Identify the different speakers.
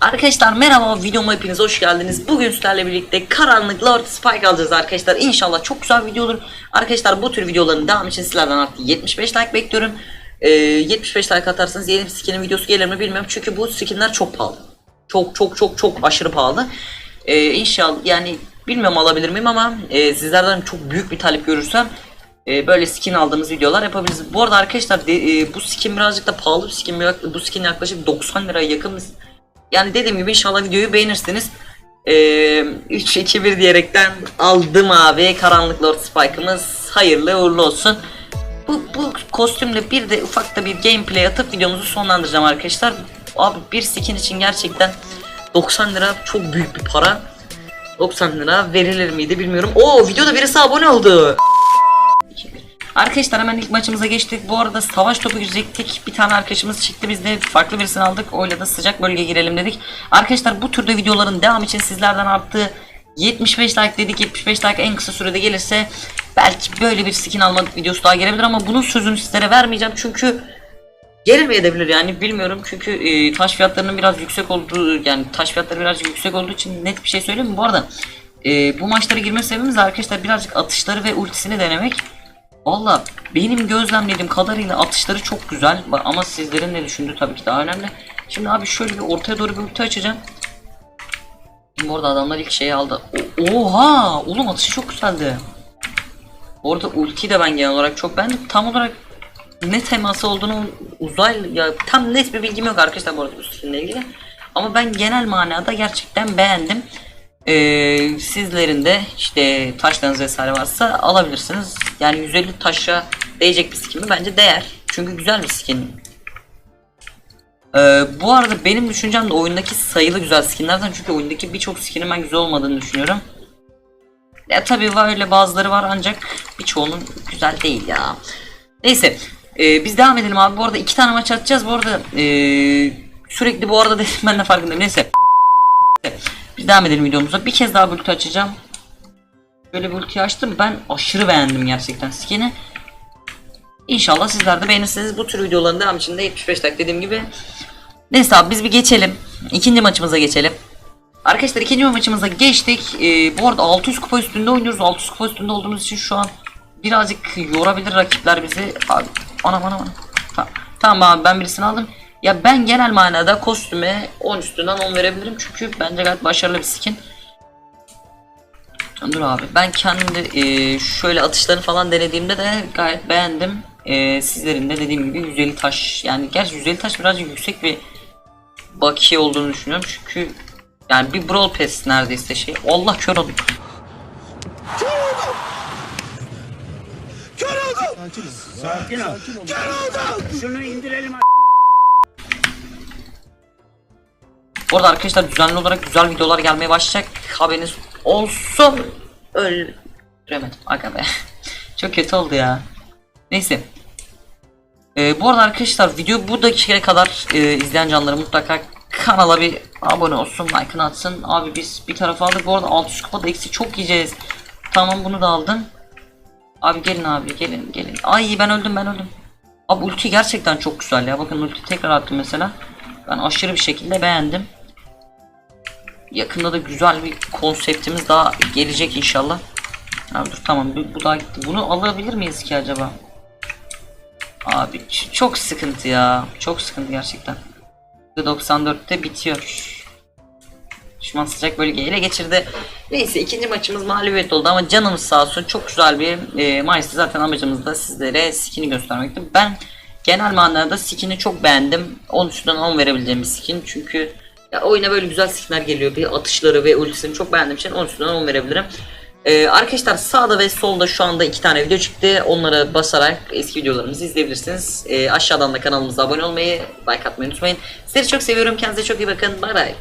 Speaker 1: Arkadaşlar merhaba videoma hepiniz hoş geldiniz. Bugün sizlerle birlikte karanlık Lord Spike alacağız arkadaşlar. İnşallah çok güzel video olur. Arkadaşlar bu tür videoların devamı için sizlerden artık 75 like bekliyorum. Ee, 75 like atarsanız yeni bir skinin videosu gelir mi bilmiyorum. Çünkü bu skinler çok pahalı. Çok çok çok çok aşırı pahalı. Ee, inşallah yani bilmiyorum alabilir miyim ama e, sizlerden çok büyük bir talep görürsem e, böyle skin aldığımız videolar yapabiliriz. Bu arada arkadaşlar de, e, bu skin birazcık da pahalı bir skin. Bu skin yaklaşık 90 liraya yakın bir yani dediğim gibi inşallah videoyu beğenirsiniz. Ee, 3 2 1 diyerekten aldım abi. Karanlık Lord Spike'ımız hayırlı uğurlu olsun. Bu, bu kostümle bir de ufak da bir gameplay atıp videomuzu sonlandıracağım arkadaşlar. Abi bir skin için gerçekten 90 lira çok büyük bir para. 90 lira verilir miydi bilmiyorum. Oo videoda birisi abone oldu. Arkadaşlar hemen ilk maçımıza geçtik. Bu arada savaş topu girecektik. Bir tane arkadaşımız çıktı. Biz de farklı birisini aldık. Öyle de sıcak bölgeye girelim dedik. Arkadaşlar bu türde videoların devam için sizlerden arttığı 75 like dedik. 75 like en kısa sürede gelirse belki böyle bir skin alma videosu daha gelebilir ama bunun sözünü sizlere vermeyeceğim. Çünkü gelmeyebilir yani bilmiyorum çünkü e, taş fiyatlarının biraz yüksek olduğu yani taş fiyatları biraz yüksek olduğu için net bir şey söyleyeyim mi? Bu arada e, bu maçlara girme sebebimiz arkadaşlar birazcık atışları ve ultisini denemek. Valla benim gözlemlediğim kadarıyla atışları çok güzel ama sizlerin ne düşündüğü tabii ki daha önemli. Şimdi abi şöyle bir ortaya doğru bir ulti açacağım. Şimdi orada adamlar ilk şeyi aldı. O- Oha! Oğlum atışı çok güzeldi. Orada ulti de ben genel olarak çok beğendim. Tam olarak ne teması olduğunu uzay ya tam net bir bilgim yok arkadaşlar bu arada bu skinle ilgili. Ama ben genel manada gerçekten beğendim. Ee, sizlerin de işte taşlarınız vesaire varsa alabilirsiniz. Yani 150 taşa değecek bir skin mi? Bence değer. Çünkü güzel bir skin. Ee, bu arada benim düşüncem de oyundaki sayılı güzel skinlerden çünkü oyundaki birçok skinin ben güzel olmadığını düşünüyorum. Ya tabii var öyle bazıları var ancak birçoğunun güzel değil ya. Neyse ee, biz devam edelim abi. Bu arada iki tane maç atacağız. Bu arada ee, sürekli bu arada dedim ben de farkındayım. Neyse. Devam edelim videomuza. Bir kez daha ulti açacağım. Böyle bir açtım. Ben aşırı beğendim gerçekten skin'i. İnşallah sizler de beğenirsiniz. Bu tür videoların devam için de 75 dakika dediğim gibi. Neyse abi biz bir geçelim. İkinci maçımıza geçelim. Arkadaşlar ikinci maçımıza geçtik. Ee, bu arada 600 kupa üstünde oynuyoruz. 600 kupa üstünde olduğumuz için şu an birazcık yorabilir rakipler bizi. Abi anam anam anam. Tamam, tamam abi ben birisini aldım. Ya ben genel manada kostüme 10 üstünden 10 verebilirim çünkü bence gayet başarılı bir skin. Dur abi ben kendim de e, şöyle atışlarını falan denediğimde de gayet beğendim. E, sizlerin de dediğim gibi 150 taş yani gerçi 150 taş birazcık yüksek bir bakiye olduğunu düşünüyorum çünkü yani bir brawl pass neredeyse şey. Allah kör oldum.
Speaker 2: Sakin ol. Şunu indirelim.
Speaker 1: Bu arada arkadaşlar düzenli olarak güzel videolar gelmeye başlayacak. Haberiniz olsun. Öldüremedim. Aga be. Çok kötü oldu ya. Neyse. Ee, bu arada arkadaşlar video bu dakikaya kadar e, izleyen canları mutlaka kanala bir abone olsun, like'ını atsın. Abi biz bir tarafa aldık. Bu arada 600 kupada eksi çok yiyeceğiz. Tamam bunu da aldım. Abi gelin abi gelin gelin. Ay ben öldüm ben öldüm. Abi ulti gerçekten çok güzel ya. Bakın ulti tekrar attım mesela. Ben aşırı bir şekilde beğendim. Yakında da güzel bir konseptimiz daha gelecek inşallah. Abi dur tamam bu, bu daha gitti. Bunu alabilir miyiz ki acaba? Abi çok sıkıntı ya. Çok sıkıntı gerçekten. 94'te bitiyor. Düşman sıcak bölgeyi ele geçirdi. Neyse ikinci maçımız mağlubiyet oldu ama canımız sağ olsun. Çok güzel bir e, maçtı. Zaten amacımız da sizlere skin'i göstermekti. Ben genel manada skin'i çok beğendim. 10 üstünden 10 verebileceğim bir skin. Çünkü ya oyuna böyle güzel skinler geliyor. Bir atışları ve ultisini çok beğendiğim için 10 üstünden 10 verebilirim. Ee, arkadaşlar sağda ve solda şu anda iki tane video çıktı. Onlara basarak eski videolarımızı izleyebilirsiniz. Ee, aşağıdan da kanalımıza abone olmayı, like atmayı unutmayın. Sizleri çok seviyorum. Kendinize çok iyi bakın. Bay bay.